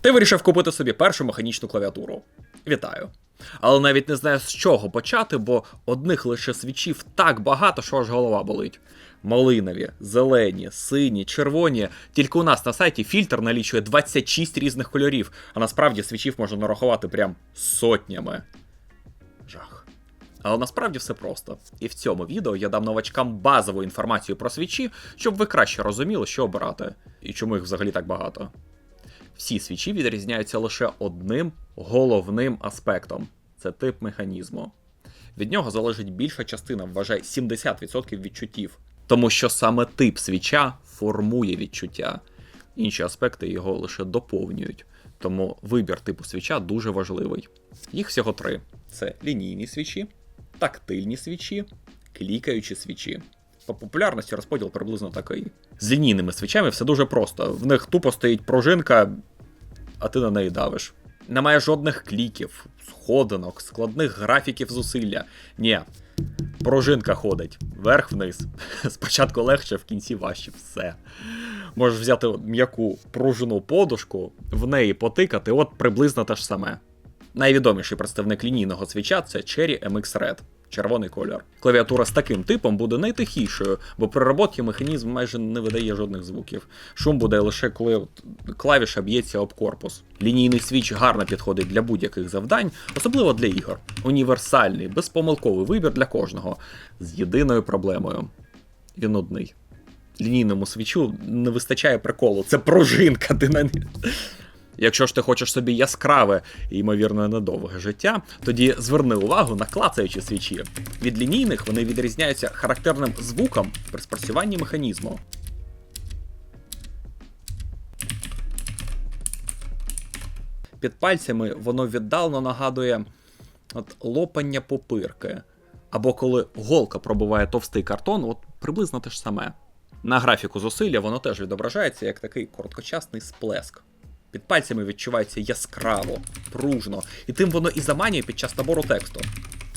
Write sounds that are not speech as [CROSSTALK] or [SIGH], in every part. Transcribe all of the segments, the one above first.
Ти вирішив купити собі першу механічну клавіатуру. Вітаю. Але навіть не знаю з чого почати, бо одних лише свічів так багато, що аж голова болить. Малинові, зелені, сині, червоні. Тільки у нас на сайті фільтр налічує 26 різних кольорів, а насправді свічів можна нарахувати прям сотнями. Жах. Але насправді все просто. І в цьому відео я дам новачкам базову інформацію про свічі, щоб ви краще розуміли, що обирати, і чому їх взагалі так багато. Всі свічі відрізняються лише одним головним аспектом це тип механізму. Від нього залежить більша частина, вважай 70% відчуттів, тому що саме тип свіча формує відчуття. Інші аспекти його лише доповнюють. Тому вибір типу свіча дуже важливий. Їх всього три: це лінійні свічі, тактильні свічі, клікаючі свічі. По популярності розподіл приблизно такий. З лінійними свічами все дуже просто. В них тупо стоїть пружинка, а ти на неї давиш. Немає жодних кліків, сходинок, складних графіків зусилля. Ні. Пружинка ходить вверх-вниз. [LAUGHS] Спочатку легше, в кінці важче. Все. Можеш взяти м'яку пружину подушку, в неї потикати, от приблизно те ж саме. Найвідоміший представник лінійного свіча це Cherry MX Red. Червоний кольор. Клавіатура з таким типом буде найтихішою, бо при роботі механізм майже не видає жодних звуків. Шум буде лише коли клавіша б'ється об корпус. Лінійний свіч гарно підходить для будь-яких завдань, особливо для ігор. Універсальний, безпомилковий вибір для кожного, з єдиною проблемою. Він одний. Лінійному свічу не вистачає приколу. Це пружинка, ти на Якщо ж ти хочеш собі яскраве і, ймовірно, недовге життя, тоді зверни увагу на клацаючі свічі. Від лінійних вони відрізняються характерним звуком при спрацюванні механізму. Під пальцями воно віддалено нагадує от, лопання попирки. Або коли голка пробиває товстий картон, от приблизно те ж саме. На графіку зусилля воно теж відображається як такий короткочасний сплеск. Під пальцями відчувається яскраво, пружно, і тим воно і заманює під час набору тексту.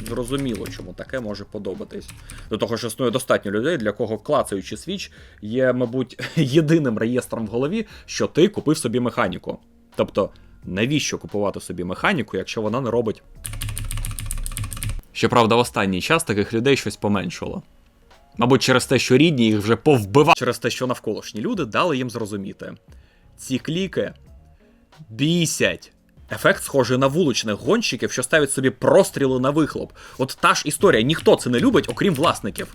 Зрозуміло, чому таке може подобатись. До того ж існує достатньо людей, для кого клацаючи свіч є, мабуть, [LAUGHS] єдиним реєстром в голові, що ти купив собі механіку. Тобто, навіщо купувати собі механіку, якщо вона не робить. Щоправда, в останній час таких людей щось поменшало. Мабуть, через те, що рідні їх вже повбивали, через те, що навколишні люди дали їм зрозуміти. Ці кліки бісять. Ефект схожий на вуличних гонщиків, що ставлять собі простріли на вихлоп. От та ж історія, ніхто це не любить, окрім власників.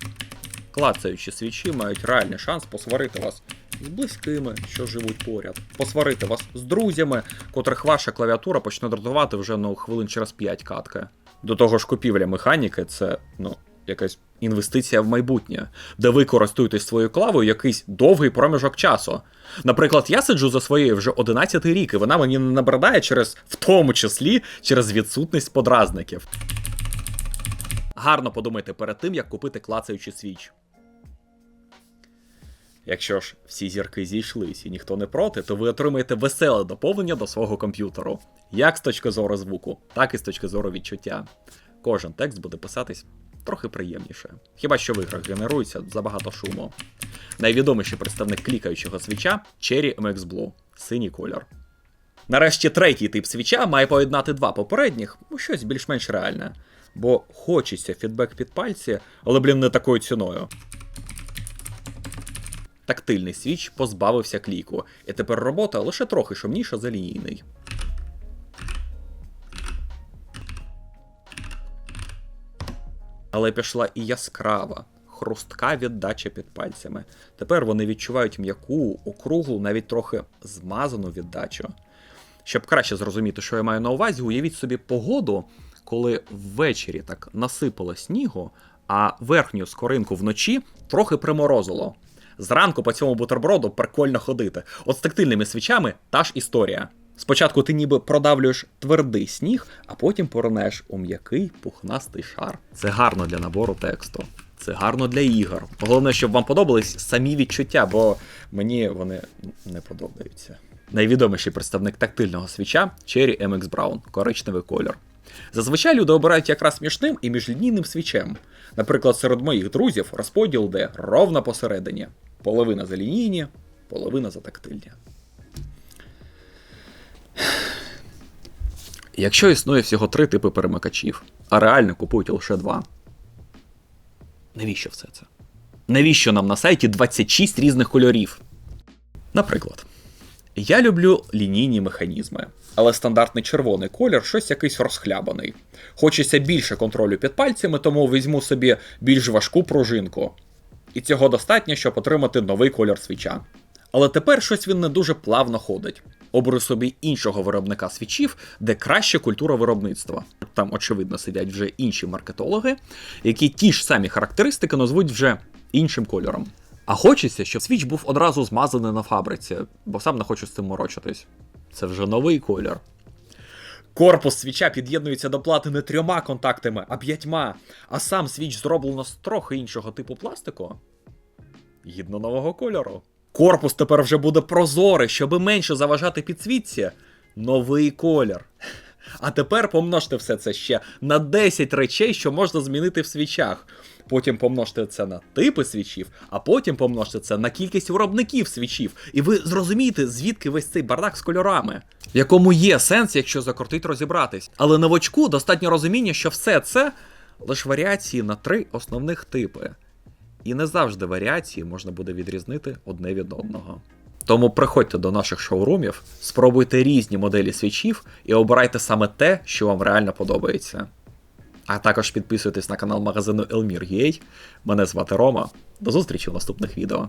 Клацаючі свічі мають реальний шанс посварити вас з близькими, що живуть поряд, посварити вас з друзями, котрих ваша клавіатура почне дратувати вже ну, хвилин через 5 катка. До того ж, купівля механіки це ну, якась інвестиція в майбутнє, де ви користуєтесь своєю клавою якийсь довгий проміжок часу. Наприклад, я сиджу за своєю вже 11 рік, і вона мені не набридає через, в тому числі, через відсутність подразників. Гарно подумайте перед тим, як купити клацаючий свіч. Якщо ж всі зірки зійшлись і ніхто не проти, то ви отримаєте веселе доповнення до свого комп'ютеру, як з точки зору звуку, так і з точки зору відчуття. Кожен текст буде писатись трохи приємніше. Хіба що в іграх генерується забагато шуму. Найвідоміший представник клікаючого свіча Cherry MX Blue синій кольор. Нарешті третій тип свіча має поєднати два попередніх, ну щось більш-менш реальне. Бо хочеться фідбек під пальці, але, блін, не такою ціною. Тактильний свіч позбавився кліку, і тепер робота лише трохи шумніша за лінійний. Але пішла і яскрава, хрустка віддача під пальцями. Тепер вони відчувають м'яку, округлу, навіть трохи змазану віддачу. Щоб краще зрозуміти, що я маю на увазі, уявіть собі погоду, коли ввечері так насипало снігу, а верхню скоринку вночі трохи приморозило. Зранку по цьому бутерброду прикольно ходити. От з тактильними свічами та ж історія. Спочатку ти ніби продавлюєш твердий сніг, а потім порнеш у м'який пухнастий шар. Це гарно для набору тексту. Це гарно для ігор. Головне, щоб вам подобались самі відчуття, бо мені вони не подобаються. Найвідоміший представник тактильного свіча Cherry MX Brown, коричневий кольор. Зазвичай люди обирають якраз між ним і між лінійним свічем. Наприклад, серед моїх друзів розподіл йде ровно посередині. Половина за лінійні, половина за тактильні. Якщо існує всього три типи перемикачів, а реально купують лише два. Навіщо все це? Навіщо нам на сайті 26 різних кольорів? Наприклад, я люблю лінійні механізми, але стандартний червоний колір щось якийсь розхлябаний. Хочеться більше контролю під пальцями, тому візьму собі більш важку пружинку. І цього достатньо, щоб отримати новий колір свіча. Але тепер щось він не дуже плавно ходить. Обери собі іншого виробника свічів, де краща культура виробництва. Там, очевидно, сидять вже інші маркетологи, які ті ж самі характеристики назвуть вже іншим кольором. А хочеться, щоб свіч був одразу змазаний на фабриці, бо сам не хочу з цим морочитись. Це вже новий колір. Корпус свіча під'єднується до плати не трьома контактами, а п'ятьма, а сам свіч зроблено з трохи іншого типу пластику. Гідно нового кольору. Корпус тепер вже буде прозорий, щоб менше заважати підсвітці. Новий колір. А тепер помножте все це ще на 10 речей, що можна змінити в свічах. Потім помножте це на типи свічів, а потім помножте це на кількість виробників свічів. І ви зрозумієте, звідки весь цей бардак з кольорами, в якому є сенс, якщо закрутить розібратись. Але новачку достатньо розуміння, що все це лише варіації на три основних типи. І не завжди варіації можна буде відрізнити одне від одного. Тому приходьте до наших шоурумів, спробуйте різні моделі свічів і обирайте саме те, що вам реально подобається. А також підписуйтесь на канал магазину Elmir.ua. Мене звати Рома. До зустрічі в наступних відео.